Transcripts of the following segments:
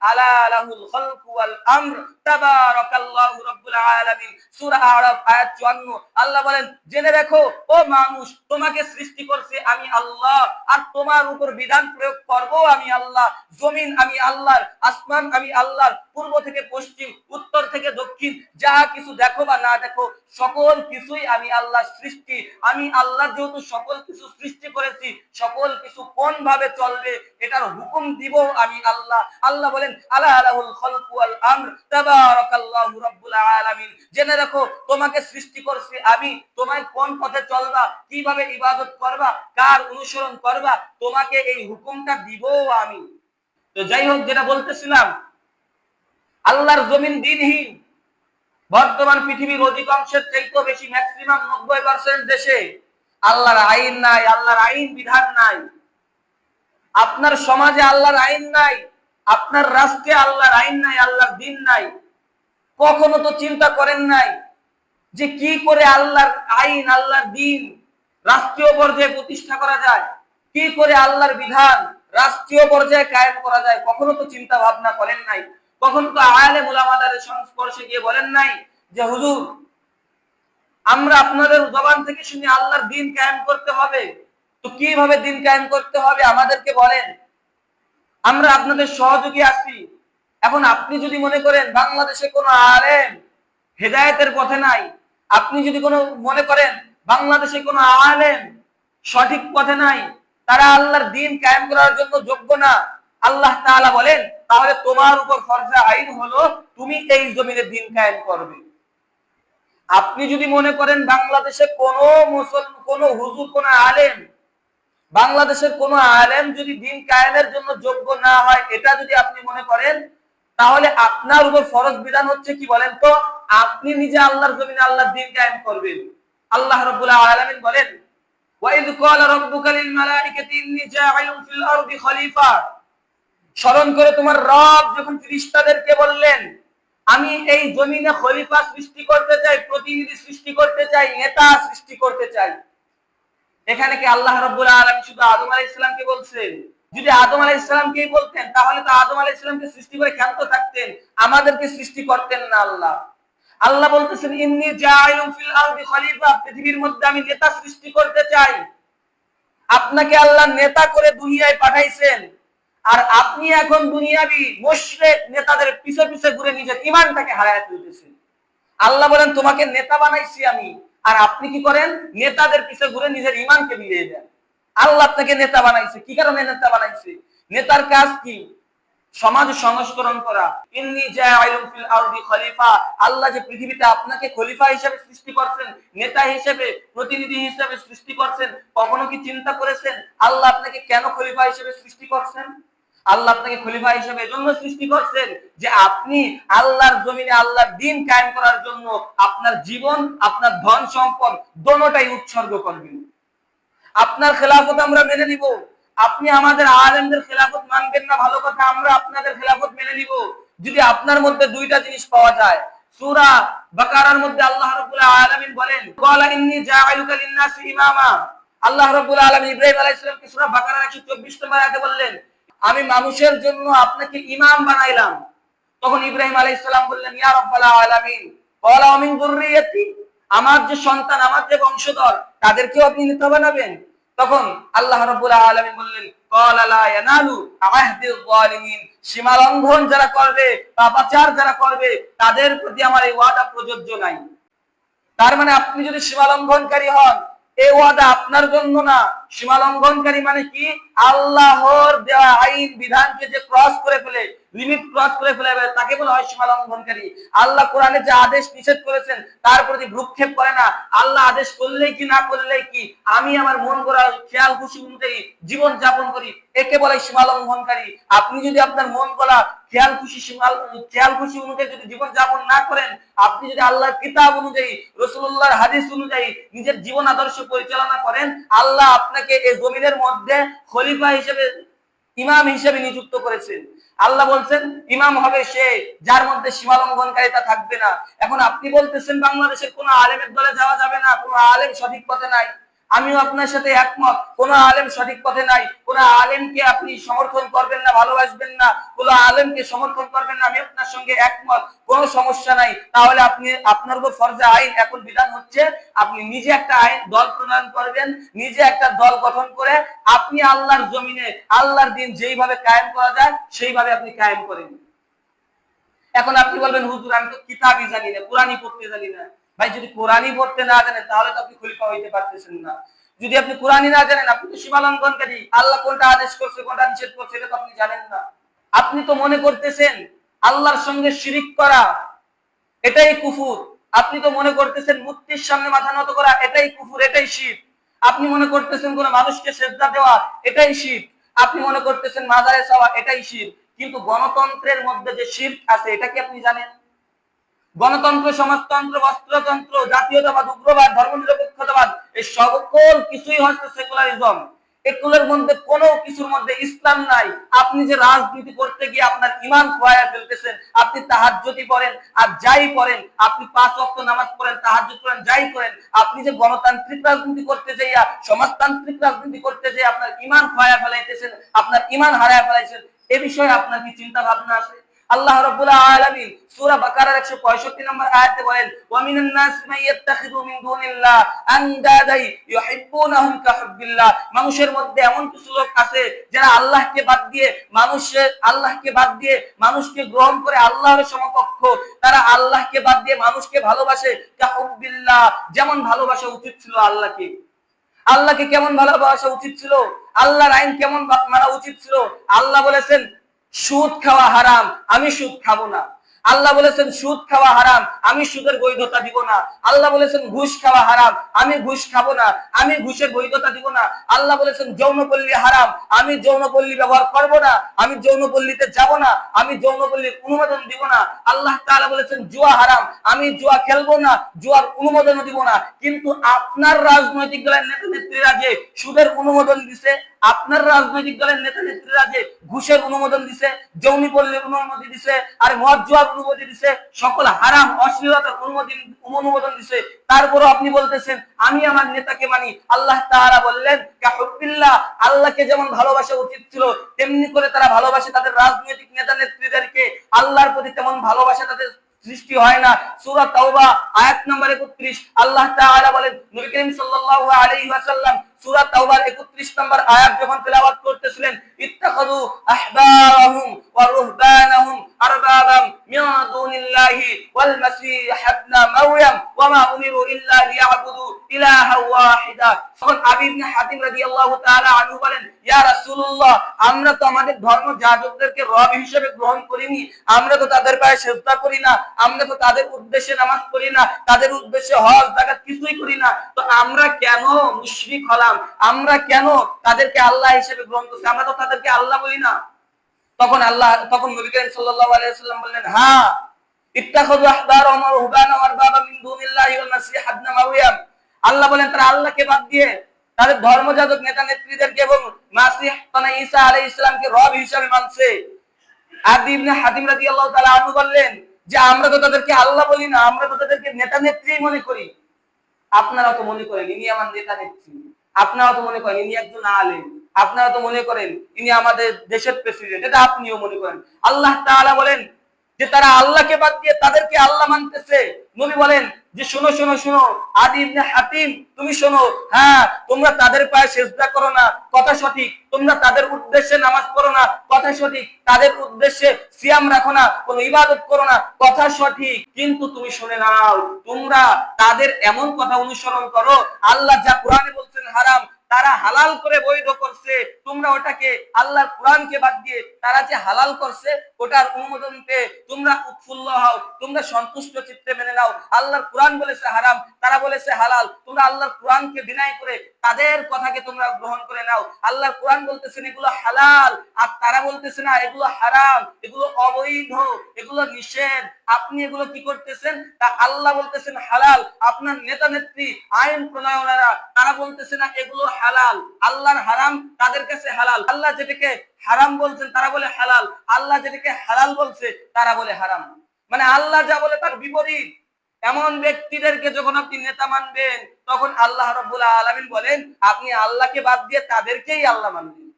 আলা লাহুল খালকু ওয়াল আমর। তাবারাকাল্লাহু রাব্বুল আলামিন। সূরা আরাফ, আয়াত 54 আল্লাহ বলেন, জেনে ও মানুষ, তোমাকে সৃষ্টি করছে আমি আল্লাহ, আর তোমার উপর বিধান প্রয়োগ করব আমি আল্লাহ। জমিন আমি আল্লাহর, আসমান আমি আল্লাহর পূর্ব থেকে পশ্চিম, উত্তর থেকে দক্ষিণ, যা কিছু দেখো বা না দেখো, সকল কিছুই আমি আল্লাহ সৃষ্টি। আমি আল্লাহ যেহেতু সকল কিছু সৃষ্টি করেছি, সকল কিছু কোন ভাবে চলবে এটার হুকুম দিব আমি আল্লাহ। আল্লাহ বলেন, আলা আলাহুল খালকু ওয়াল আমর, তাবারাকাল্লাহু রাব্বুল আলামিন। জেনে রাখো, তোমাকে সৃষ্টি করছি আমি, তোমায় কোন পথে চলবা, কীভাবে ইবাদত করবা, কার অনুসরণ করবা, তোমাকে এই হুকুমটা দিব আমি। তো যাই হোক, যেটা বলতেছিলাম আল্লাহর জমিন দিনহীন। বর্তমান পৃথিবীর অধিকাংশের চাইতেও বেশি ম্যাক্সিমাম নব্বই পার্সেন্ট দেশে আল্লাহর আইন নাই, আল্লাহর আইন বিধান নাই। আপনার সমাজে আল্লাহর আইন নাই, আপনার রাষ্ট্রে আল্লাহর আইন নাই, আল্লাহর দিন নাই। কখনো তো চিন্তা করেন নাই যে কি করে আল্লাহর আইন, আল্লাহর দিন রাষ্ট্রীয় পর্যায়ে প্রতিষ্ঠা করা যায়, কি করে আল্লাহর বিধান রাষ্ট্রীয় পর্যায়ে কায়েম করা যায়, কখনো তো চিন্তা ভাবনা করেন নাই। কখনো তো আয়ালে মুলামাদের সংস্পর্শে গিয়ে বলেন নাই যে, হুজুর, আমরা আপনাদের জবান থেকে শুনি আল্লাহর দিন কায়েম করতে হবে। তো কীভাবে দিন কায়েম করতে হবে আমাদেরকে বলেন। আমরা আপনাদের সহযোগী আছি। এখন আপনি যদি মনে করেন বাংলাদেশে কোনো আলেম হেদায়েতের পথে নাই, আপনি যদি কোনো মনে করেন বাংলাদেশে কোনো আলেম সঠিক পথে নাই, তারা আল্লাহর দিন কায়েম করার জন্য যোগ্য না। আল্লাহ তাআলা বলেন তাহলে তোমার উপর ফরজা আইন হলো, তুমি এই জমিনে দিন কায়েম করবে। আপনি যদি মনে করেন বাংলাদেশে কোনো মুসল কোনো হুজুর, কোন আলেম, বাংলাদেশের কোন আলেম যদি দিন কায়েমের জন্য যোগ্য না হয়, এটা যদি আপনি মনে করেন, তাহলে আপনার উপর ফরজ বিধান হচ্ছে কি বলেন তো? আপনি নিজে আল্লাহর জমিনে আল্লাহর দিন কায়েম করবেন। আল্লাহ রাব্বুল আলামিন বলেন ওয়াইদ ক্বালা রাব্বুকা লিল মালাইকাতি ইন্নী জাইলুন ফিল আরদি খলিফা। স্মরণ করে তোমার রব যখন ফেরেশতাদেরকে বললেন, আমি এই জমিনে খলিফা সৃষ্টি করতে চাই, প্রতিনিধি সৃষ্টি করতে চাই, নেতা সৃষ্টি করতে চাই। এখানে কি আল্লাহ রাব্বুল আলামিন শুধু আদম আলাইহিস সালামকে বলছেন? যদি আদম আলাইহিস সালামকেই বলতেন, তাহলে তো আদম আলাইহিস সালামকে সৃষ্টি করে ক্ষান্ত থাকতেন, আমাদেরকে সৃষ্টি করতেন না আল্লাহ। আল্লাহ বলতেছেন, ইন্নী জাইলুন ফিল আরদি খলিফা, পৃথিবীর মধ্যে আমি নেতা সৃষ্টি করতে চাই। আপনাকে আল্লাহ নেতা করে দুনিয়ায় পাঠাইছেন। আর আপনি এখন দুনিয়াবি মুশরিক নেতাদের পিছে পিছে ঘুরে নিজের ইমানটাকে হারায় ফেলতেছেন। আল্লাহ বলেন, তোমাকে নেতা বানাইছি আমি। আর আপনি কি করেন? নেতাদের পিছে ঘুরে নিজের ইমানকে বিলিয়ে দেন। আল্লাহ আপনাকে নেতা বানাইছে। কি কারণে নেতা বানাইছে? নেতার কাজ কি? সমাজ সংস্করণ করা। ইন্নি ফিল আরদি খলিফা। আল্লাহ যে পৃথিবীতে আপনাকে খলিফা হিসেবে সৃষ্টি করছেন, নেতা হিসেবে, প্রতিনিধি হিসেবে সৃষ্টি করছেন, কখনো কি চিন্তা করেছেন? আল্লাহ আপনাকে কেন খলিফা হিসেবে সৃষ্টি করছেন? আল্লাহ আপনাকে খলিফা হিসেবে এজন্য সৃষ্টি করছেন যে আপনি আল্লাহর জমিনে আল্লাহর দিন কায়েম করার জন্য আপনার জীবন, আপনার ধন সম্পদ দোনোটাই উৎসর্গ করবেন। আপনার খেলাফত আমরা মেনে নিব। আপনি আমাদের আলেমদের খেলাফত মানবেন না, ভালো কথা, আমরা আপনাদের খেলাফত মেনে নিব। যদি আপনার মধ্যে দুইটা জিনিস পাওয়া যায়, সূরা বাকারার মধ্যে আল্লাহ রাব্বুল আলামিন বলেন, ক্বালা ইন্নী জাআলুকা লিন-নাসি ইমামা। আল্লাহ রাব্বুল আলামিন ইব্রাহিম আলাইহিস সালামকে সূরা বাকারার 124 নম্বর আয়াতে বললেন আমি মানুষের জন্য আপনাকে ইমাম বানাইলাম। তখন ইব্রাহিম আলাইহিস সালাম বললেন আলামিন মিন আমার যে সন্তান, আমার যে বংশধর, তাদেরকেও আপনি নেতা বানাবেন? তখন আল্লাহ আলামিন বললেন যারা করবে, পাপাচার যারা করবে, তাদের প্রতি আমার এই ওয়াদা প্রযোজ্য নাই। তার মানে আপনি যদি সীমা লঙ্ঘনকারী হন, এই ওয়াদা আপনার জন্য না। সীমা লঙ্ঘনকারী মানে কি? আল্লাহর দেওয়া আইন, বিধানকে যে ক্রস করে ফেলে লিমিট ক্রস করে ফেলে তাকে বলা হয় সীমা লঙ্ঘনকারী আল্লাহ কোরআনে যে আদেশ নিষেধ করেছেন, তার প্রতি ভ্রুক্ষেপ করে না। আল্লাহ আদেশ করলেই কি, না করলেই কি? আমি আমার মন করা খেয়াল খুশি অনুযায়ী জীবন যাপন করি। একে বলে সীমা লঙ্ঘনকারী আপনি যদি আপনার মন করা খেয়াল খুশি সীমা খেয়াল খুশি অনুযায়ী যদি জীবন যাপন না করেন, আপনি যদি আল্লাহর কিতাব অনুযায়ী রসুল্লাহর হাদিস অনুযায়ী নিজের জীবন আদর্শ পরিচালনা করেন, আল্লাহ আপনাকে এই জমিনের মধ্যে খলিফা হিসেবে, ইমাম হিসেবে নিযুক্ত করেছেন। আল্লাহ বলছেন, ইমাম হবে সে যার মধ্যে সীমা লঙ্ঘনকারিতা থাকবে না। এখন আপনি বলতেছেন, বাংলাদেশের কোন আলেমের দলে যাওয়া যাবে না, কোন আলেম সঠিক পথে নাই। আমিও আপনার সাথে একমত। কোন আলেম সঠিক পথে নাই। কোন আলেমকে আপনি সমর্থন করবেন না, ভালোবাসবেন না। কোন আলেমকে সমর্থন করবেন না, আমি আপনার সঙ্গে একমত। কোনো সমস্যা নাই। তাহলে আপনি, আপনার উপর ফরজে আইন এখন বিধান হচ্ছে, আপনি নিজে একটা আইন, দল প্রণয়ন করবেন, নিজে একটা দল গঠন করে আপনি আল্লাহর জমিনে, আল্লাহর দিন যেইভাবে কায়েম করা যায়, সেইভাবে আপনি কায়েম করেন। এখন আপনি বলবেন, হুজুর, আমি তো কিতাবই জানি না, কোরআনই পড়তে জানি না। ভাই, যদি কোরআনই পড়তে না জানেন, তাহলে তো আপনি খলিফা হইতে পারতেছেন না। যদি আপনি কোরআনই না জানেন, আপনি তো সীমা লঙ্ঘনকারী আল্লাহ কোনটা আদেশ করছে, কোনটা নিষেধ করছে, এটা তো আপনি জানেন না। আপনি তো মনে করতেছেন, আল্লাহর সঙ্গে শিরিক করা, এটাই কুফুর। আপনি তো মনে করতেছেন, মূর্তির সামনে মাথা নত করা, এটাই কুফুর, এটাই শিব আপনি মনে করতেছেন, কোন মানুষকে সেজদা দেওয়া, এটাই শিব আপনি মনে করতেছেন, মাজারে চাওয়া এটাই শিব কিন্তু গণতন্ত্রের মধ্যে যে শিব আছে, এটা কি আপনি জানেন? গণতন্ত্র, সমাজতন্ত্র, বস্ত্রতন্ত্র, জাতীয়তাবাদ, উগ্রবাদ, ধর্মনিরপেক্ষতাবাদ, এই সকল কিছুই হচ্ছে সেকুলারিজম। এগুলোর মধ্যে কোনো কিছুর মধ্যে ইসলাম নাই। আপনি যে রাজনীতি করতে গিয়ে আপনার ইমান খোয়া ফেলতেছেন, আপনি তাহাজ্জুদি পড়েন, আর যাই পড়েন, আপনি পাঁচ ওয়াক্ত নামাজ পড়েন, তাহাজ্জুদ পড়েন যাই করেন, আপনি যে গণতান্ত্রিক রাজনীতি করতে যাইয়া, সমাজতান্ত্রিক রাজনীতি করতে যাই আপনার ইমান খোয়া ফেলাইতেছেন, আপনার ইমান হারায় ফেলাইছেন, এ বিষয়ে আপনার কি চিন্তা ভাবনা আছে? আল্লাহ রাব্বুল আলামিন সূরা বাকারার 165 নম্বর আয়াতে বলেন ওয়া মিনান নাস মান মিন দুনিল্লাহ আনদাদাই ইউহিব্বুনাহুম কাহুব্বিল্লাহ। মানুষের মধ্যে এমন কিছু লোক আছে যারা আল্লাহকে বাদ দিয়ে মানুষের, আল্লাহকে বাদ দিয়ে মানুষকে গ্রহণ করে আল্লাহর সমকক্ষ। তারা আল্লাহকে বাদ দিয়ে মানুষকে ভালোবাসে কাহুব্বিল্লাহ, যেমন ভালোবাসা উচিত ছিল আল্লাহকে। আল্লাহকে কেমন ভালোবাসা উচিত ছিল? আল্লাহর আইন কেমন মানা উচিত ছিল? আল্লাহ বলেছেন সুদ খাওয়া হারাম, আমি সুদ খাব না। আল্লাহ বলেছেন, সুদ খাওয়া হারাম, আমি সুদের বৈধতা দিব না। আল্লাহ বলেছেন, ঘুষ খাওয়া হারাম, আমি ঘুষ খাব না। আমি ঘুষের বৈধতা দিব না। আল্লাহ বলেছেন, যৌনপল্লী হারাম, আমি যৌনপল্লী ব্যবহার করব না। আমি যৌনপল্লীতে যাব না। আমি যৌনপল্লীর অনুমোদন দিব না। আল্লাহ তাআলা বলেছেন, জুয়া হারাম, আমি জুয়া খেলব না, জুয়ার অনুমোদনও দিব না। কিন্তু আপনার রাজনৈতিক দলের নেতা নেত্রীরা যে সুদের অনুমোদন দিছে আপনার রাজনৈতিক দলের নেতা নেত্রীরা যে ঘুষের অনুমোদন দিছে যৌনি পল্লীর অনুমতি দিছে, আর মদ জুয়ার অনুমতি দিছে, সকল হারাম, অশ্লীলতার অনুমতি অনুমোদন দিছে, তারপরও আপনি বলতেছেন, আমি আমার নেতাকে মানি। আল্লাহ তাআলা বললেন কাহুবিল্লাহ আল্লাহকে যেমন ভালোবাসা উচিত ছিল, তেমনি করে তারা ভালোবাসে তাদের রাজনৈতিক নেতা নেত্রীদেরকে। আল্লাহর প্রতি তেমন ভালোবাসা তাদের সৃষ্টি হয় না। সূরা তাওবা, আয়াত নম্বর 31 আল্লাহ তাআলা বলেন, নবী করিম সাল্লাল্লাহু আলাইহি ওয়াসাল্লাম সূরা তাওবার 31 নম্বর আয়াত যখন তেলাওয়াত করতেছিলেন, ইত্তাখাযু আহবারাহুম ওয়া রুহবানাহুম আরবাবাম মিন দুনিল্লাহি ওয়াল মাসীহ ইবনে মারইয়াম ওয়া মা উমিরু ইল্লা লিয়াবুদু ইলাহা ওয়াহিদা। তখন আবি ইবনে হাতিম রাদিয়াল্লাহু তাআলা আনহু বলেন, ইয়া রাসূলুল্লাহ, আমরা তো আমাদের ধর্ম যাজকদেরকে রব হিসেবে গ্রহণ করিনি, আমরা তো তাদের পায়ে সেজদা করি না, আমরা তো তাদের উদ্দেশ্যে নামাজ পড়ি না, তাদের উদ্দেশ্যে হজ জাকাত কিছুই করি না। তো আমরা কেন মুশরিক হলাম? আমরা কেন তাদেরকে আল্লাহ হিসেবে গ্রহণ করছি? আমরা তো তাদেরকে আল্লাহ বলি না। তখন আল্লাহ, তখন নবী করিম সাল্লাল্লাহু আলাইহি ওয়াসাল্লাম বললেন হ্যাঁ ইত্তাখাযু আহবারহুম ওয়া রুহবানাহুম আরবাবা মিন দুনিল্লাহি ওয়াল মাসীহ ইবনে মারইয়াম। আল্লাহ বলেন, তারা আল্লাহকে বাদ দিয়ে তাদের ধর্মযাজক নেতা নেত্রীদেরকে এবং ঈসা আলাইহিস সালামকে রব হিসেবে মানছে। বললেন যে, আমরা তো তাদেরকে আল্লাহ বলি না, আমরা তো তাদেরকে নেতা নেত্রী মনে করি। আপনারা তো মনে করেন, ইনি আমার নেতা নেত্রী। আপনারা তো মনে করেন, ইনি একজন আলেম। আপনারা তো মনে করেন, ইনি আমাদের দেশের প্রেসিডেন্ট এটা আপনিও মনে করেন। আল্লাহ তাআলা বলেন যে, তারা আল্লাহকে বাদ দিয়ে তাদেরকে আল্লাহ মানতেছে। নবী বলেন যে শোনো শোনো শোনো, আদি ইবনে হাতিম, তুমি শোনো হ্যাঁ তোমরা তাদের পায়ে সেজদা করো না, কথা সঠিক, তোমরা তাদের উদ্দেশ্যে নামাজ পড়ো না, কথা সঠিক, তাদের উদ্দেশ্যে সিয়াম রাখো না, কোনো ইবাদত করো না, কথা সঠিক, কিন্তু তুমি শুনে নাও, তোমরা তাদের এমন কথা অনুসরণ করো, আল্লাহ যা কোরআনে বলছেন হারাম তারা হালাল করে বৈধ করছে, তোমরা ওটাকে আল্লাহর কোরআনকে বাদ দিয়ে তারা যে হালাল করছে, ওটার অনুমোদন পেয়ে তোমরা উৎফুল্ল হও, তোমরা সন্তুষ্ট চিত্তে মেনে নাও। আল্লাহর কোরআন বলেছে হারাম তারা বলেছে, হালাল, তোমরা আল্লাহর কোরআনকে বিনয় করে তাদের কথাকে তোমরা গ্রহণ করে নাও। আল্লাহর কোরআন বলতেছেন, এগুলো হালাল। আর তারা বলতেছে না, এগুলো হারাম, এগুলো অবৈধ, এগুলো নিষেধ। আপনি এগুলো কি করতেছেন? তা আল্লাহ বলতেছেন, হালাল। আপনার নেতা নেত্রী, আইন প্রণয়নেরা, তারা বলতেছে না, এগুলো হালাল। আল্লাহর হারাম তাদের কাছে হালাল। আল্লাহ যেটাকে হারাম বলছেন, তারা বলে হালাল। আল্লাহ যেটাকে হালাল বলছে, তারা বলে হারাম। মানে আল্লাহ যা বলে তার বিপরীত। এমন ব্যক্তিদেরকে যখন আপনি নেতা মানবেন, তখন আল্লাহ রব্বুল আলমিন বলেন, আপনি আল্লাহকে বাদ দিয়ে তাদেরকেই আল্লাহ মানবেন।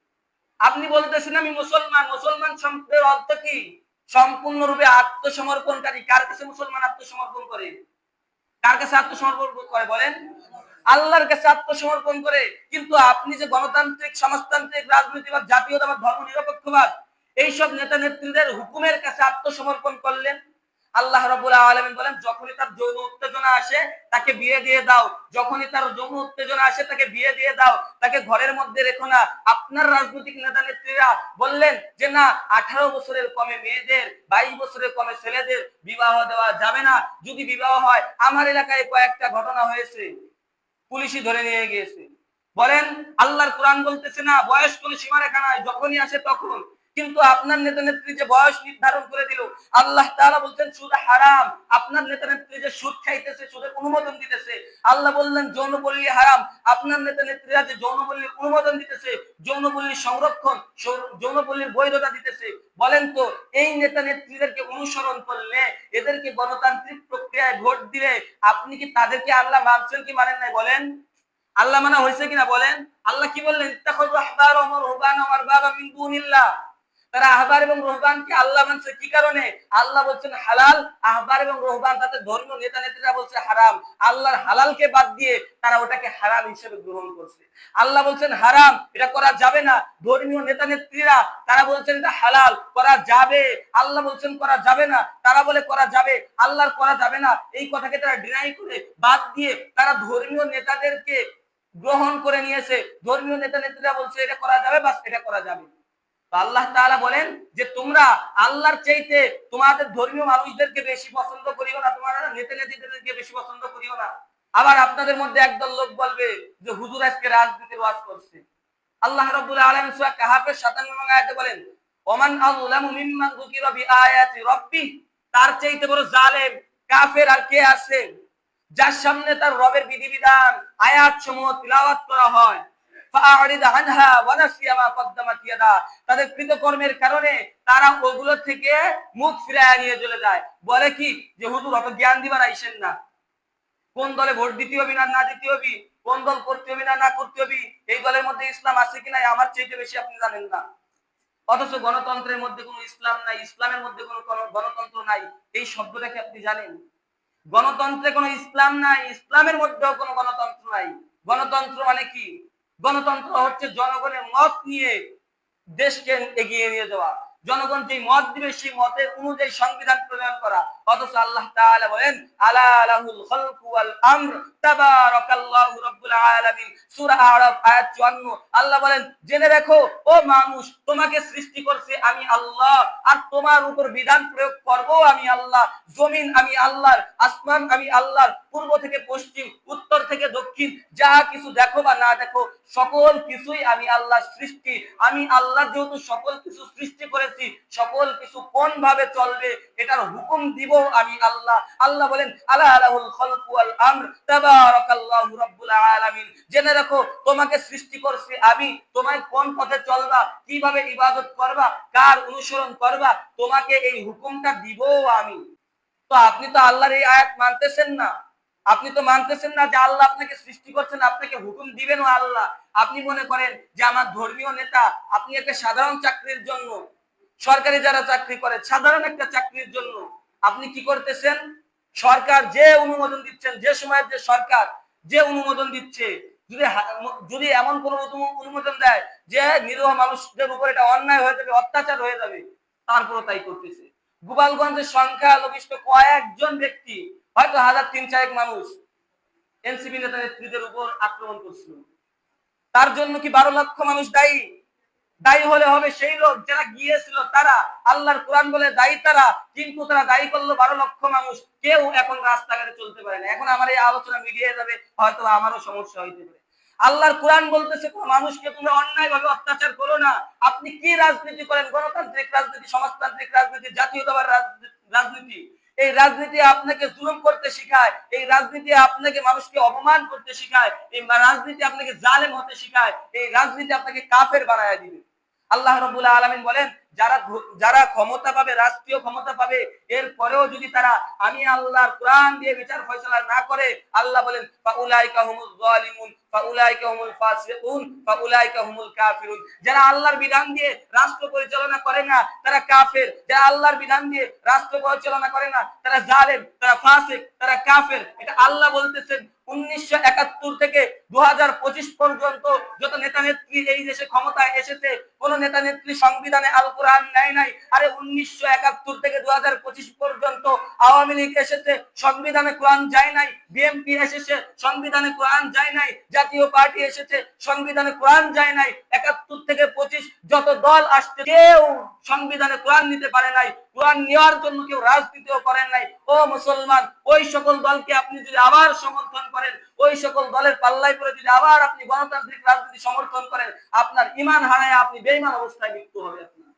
আপনি বলতেছেন, আমি মুসলমান মুসলমান শব্দের অর্থ কি? সম্পূর্ণরূপে আত্মসমর্পণকারী। কার কাছে মুসলমান আত্মসমর্পণ করে? কার কাছে আত্মসমর্পণ করে বলেন? আল্লাহর কাছে আত্মসমর্পণ করে। কিন্তু আপনি যে গণতান্ত্রিক, সমাজতান্ত্রিক, রাজনীতিবাদ, জাতীয়তাবাদ ধর্ম নিরপেক্ষবাদ এইসব নেতা নেত্রীদের হুকুমের কাছে আত্মসমর্পণ করলেন আল্লাহ রাব্বুল আলামিন বলেন, যখনই তার যৌন উত্তেজনা আসে, তাকে বিয়ে দিয়ে দাও। যখনই তার যৌন উত্তেজনা আসে, তাকে বিয়ে দিয়ে দাও। তাকে ঘরের মধ্যে রেখো না। আপনার রাজনৈতিক নেতা নেত্রীরা বললেন যে, না, আঠারো বছরের কমে মেয়েদের, বাইশ বছরের কমে ছেলেদের বিবাহ দেওয়া যাবে না। যদি বিবাহ হয়, আমার এলাকায় কয়েকটা ঘটনা হয়েছে। পুলিশই ধরে নিয়ে গিয়েছে। বলেন, আল্লাহর কোরআন বলতেছে না বয়স কোনো সীমারেখা নাই, যখনই আসে তখন। কিন্তু আপনার নেতা নেত্রী যে বয়স নির্ধারণ করে দিল, আল্লাহ তাআলা বলছেন, সুদ হারাম। আপনার নেতা নেত্রী যে সুদ খাইতেছে, সুদের অনুমোদন দিতেছে, আল্লাহ বললেন যৌনপল্লী হারাম। আপনার নেতা নেত্রীরা যে যৌনপল্লীর অনুমোদন দিতেছে যৌনপল্লীর সংরক্ষণ যৌনপল্লীর বৈধতা দিতেছে, বলেন তো, এই নেতা নেত্রীদেরকে অনুসরণ করলে এদেরকে গণতান্ত্রিক প্রক্রিয়ায় ভোট দিলে আপনি কি তাদেরকে আল্লাহ মানছেন কি মানেন নাই বলেন? আল্লাহ মানা হয়েছে কিনা বলেন? আল্লাহ কি বললেন, ইত্তাখাযু আহবারahum ওয়া রুহবানাহুম আরবাবা মিন দুনিল্লাহ। তারা আহবার এবং রোহবানকে আল্লাহ মানছে কি কারণে? আল্লাহ বলছেন হালাল, আহবার এবং রোহবান তাদের ধর্মীয় নেতা নেত্রীরা বলছে হারাম। আল্লাহর হালালকে বাদ দিয়ে তারা ওটাকে হারাম হিসেবে গ্রহণ করছে। আল্লাহ বলছেন হারাম, এটা করা যাবে না। ধর্মীয় নেতা নেত্রীরা তারা বলছেন এটা হালাল, করা যাবে। আল্লাহ বলছেন করা যাবে না। তারা বলে করা যাবে। আল্লাহর করা যাবে না। এই কথাকে তারা ডিনাই করে, বাদ দিয়ে তারা ধর্মীয় নেতাদেরকে গ্রহণ করে নিয়েছে। ধর্মীয় নেতা নেত্রীরা বলছে, এটা করা যাবে, বাস এটা করা যাবে তো আল্লাহ তাআলা বলেন যে তোমরা আল্লাহর চাইতে তোমাদের ধর্মীয় মানুষদেরকে বেশি পছন্দ করিও না তোমরা নেতা নেত্রীদেরকে বেশি পছন্দ করিও না। আবার আপনাদের মধ্যে একদল লোক বলবে যে হুজুর আজকে রাজনীতির ওয়াজ করছে। আল্লাহ রাব্বুল আলামিন সূরা কাহাফের 57 নং আয়াতে বলেন, ওমান আযলামু মিম্মান যুকিরা বিআয়াতি তার চাইতে বড় জালেম, কাফের আর কে আছে? যার সামনে তার রবের বিধিবিধান আয়াত সমূহ তিলাওয়াত করা হয়। তাদের কৃতকর্মের কারণে তারা ওগুলো থেকে মুখ ফিরায় নিয়ে চলে যায়। বলে কি? যে, হুজুর, অত জ্ঞান দিবার আইসেন না। কোন দলে ভোট দিতে না না দিতে কোন দল করতে না না করতে এই দলের মধ্যে ইসলাম আছে কিনা আমার বেশি আপনি জানেন না। অথচ গণতন্ত্রের মধ্যে কোনো ইসলাম নাই, ইসলামের মধ্যে কোনো গণতন্ত্র নাই। এই শব্দটাকে আপনি জানেন? গণতন্ত্রে কোনো ইসলাম নাই, ইসলামের মধ্যেও কোনো গণতন্ত্র নাই। গণতন্ত্র মানে কি? গণতন্ত্র হচ্ছে জনগণের মত নিয়ে দেশকে এগিয়ে নিয়ে যাওয়া। জনগণ যে মত দিবে, সেই মতের অনুযায়ী সংবিধান প্রণয়ন করা। অথচ আল্লাহ বলেন, আলা লাহুল খালকু ওয়াল আমর, তাবারাকাল্লাহু রাব্বুল আলামিন। সূরা আরাফ, আয়াত 54 আল্লাহ বলেন, জেনে রাখো, ও মানুষ, তোমাকে সৃষ্টি করছে আমি আল্লাহ, আর তোমার উপর বিধান প্রয়োগ করব আমি আল্লাহ। জমিন আমি আল্লাহর, আসমান আমি আল্লাহর পূর্ব থেকে পশ্চিম, উত্তর থেকে দক্ষিণ যা কিছু দেখো বা না দেখো, সকল কিছুই আমি আল্লাহর সৃষ্টি। আমি আল্লাহ যেহেতু সকল কিছু সৃষ্টি করেছি, সকল কিছু কোন ভাবে চলবে এটার হুকুম দিব আমি আল্লাহ। আল্লাহ বলেন, আলা আলাহুল খালকু ওয়াল আমর, তাবারাকাল্লাহু রাব্বুল আলামিন। জেনে রাখো, তোমাকে সৃষ্টি করছি আমি, তোমায় কোন পথে চলবা, কীভাবে ইবাদত করবা, কার অনুসরণ করবা, তোমাকে এই হুকুমটা দিব আমি। তো আপনি তো আল্লাহর এই আয়াত মানতেছেন না। আপনি তো মানতেছেন না যে আল্লাহ আপনাকে সৃষ্টি করছেন, আপনাকে হুকুম দিবেন আল্লাহ। আপনি মনে করেন যে আমার ধর্মীয় নেতা, আপনি একটা সাধারণ চাকরির জন্য, সরকারি যারা চাকরি করে, সাধারণ একটা চাকরির জন্য আপনি কি করতেছেন? সরকার যে অনুমোদন দিচ্ছেন, যে সময়ের যে সরকার, যে অনুমোদন দিচ্ছে, যদি যদি এমন কোন অনু- অনুমোদন দেয় যে নিরীহ মানুষদের উপর এটা অন্যায় হয়ে যাবে, অত্যাচার হয়ে যাবে, তারপরও তাই করতেছে। গোপালগঞ্জের সংখ্যা লবিষ্ট কয়েকজন ব্যক্তি হয়তো হাজার তিন চারেক মানুষ এনসিপি নেতা নেত্রীদের উপর আক্রমণ করছিল। তার জন্য কি বারো লক্ষ মানুষ দায়ী? দায়ী হলে হবে সেই লোক যারা গিয়েছিল, তারা আল্লাহর কোরআন বলে দায়ী তারা, কিন্তু তারা দায়ী করল বারো লক্ষ মানুষ। কেউ এখন রাস্তাঘাটে চলতে পারে না। এখন আমার এই আলোচনা মিডিয়ে যাবে, হয়তো আমারও সমস্যা হইতে পারে। আল্লাহর কোরআন বলতেছে, কোন মানুষকে তোমরা অন্যায় ভাবে অত্যাচার করো না। আপনি কি রাজনীতি করেন? গণতান্ত্রিক রাজনীতি, সমাজতান্ত্রিক রাজনীতি, জাতীয়তাবাদ রাজনীতি- রাজনীতি। এই রাজনীতি আপনাকে জুলুম করতে শেখায়, এই রাজনীতি আপনাকে মানুষকে অপমান করতে শেখায়, এই রাজনীতি আপনাকে জালেম হতে শেখায়, এই রাজনীতি আপনাকে কাফের বানায় দিবে। আল্লাহ রাব্বুল আলামিন বলেন, যারা যারা ক্ষমতা পাবে, রাষ্ট্রীয় ক্ষমতা পাবে এরপরেও যদি তারা আমি আল্লাহর কোরআন দিয়ে বিচার ফয়সালা না করে, আল্লাহ বলেন যারা আল্লাহর বিধান দিয়ে রাষ্ট্র পরিচালনা করে না, তারা কাফের। যারা আল্লাহর বিধান দিয়ে রাষ্ট্র পরিচালনা করে না, তারা জালেম, তারা ফাসিক, তারা কাফের। এটা আল্লাহ বলতেছেন, উনিশশো একাত্তর থেকে দু পর্যন্ত যত নেতা নেত্রী এই দেশে ক্ষমতায় এসেছে, কোন নেতা নেত্রী সংবিধানে আল কোরআন নেয় নাই। আরে উনিশশো একাত্তর থেকে দু হাজার পঁচিশ পর্যন্ত আওয়ামী লীগ এসেছে, সংবিধানে কোরআন যায় নাই, বিএনপি এসেছে, সংবিধানে কোরআন যায় নাই। জাতীয় পার্টি এসেছে, সংবিধানে কোরআন যায় নাই, একাত্তর থেকে পঁচিশ যত দল আসছে, কেউ সংবিধানে কোরআন নিতে পারে নাই, কোরআন নেওয়ার জন্য কেউ রাজনীতিও করেন নাই। ও মুসলমান, ওই সকল দলকে আপনি যদি আবার সমর্থন করেন, ওই সকল দলের পাল্লাই করে যদি আবার আপনি গণতান্ত্রিক রাজনীতি সমর্থন করেন, আপনার ইমান হারায় আপনি বেইমান অবস্থায় মৃত্যু হবে আপনার।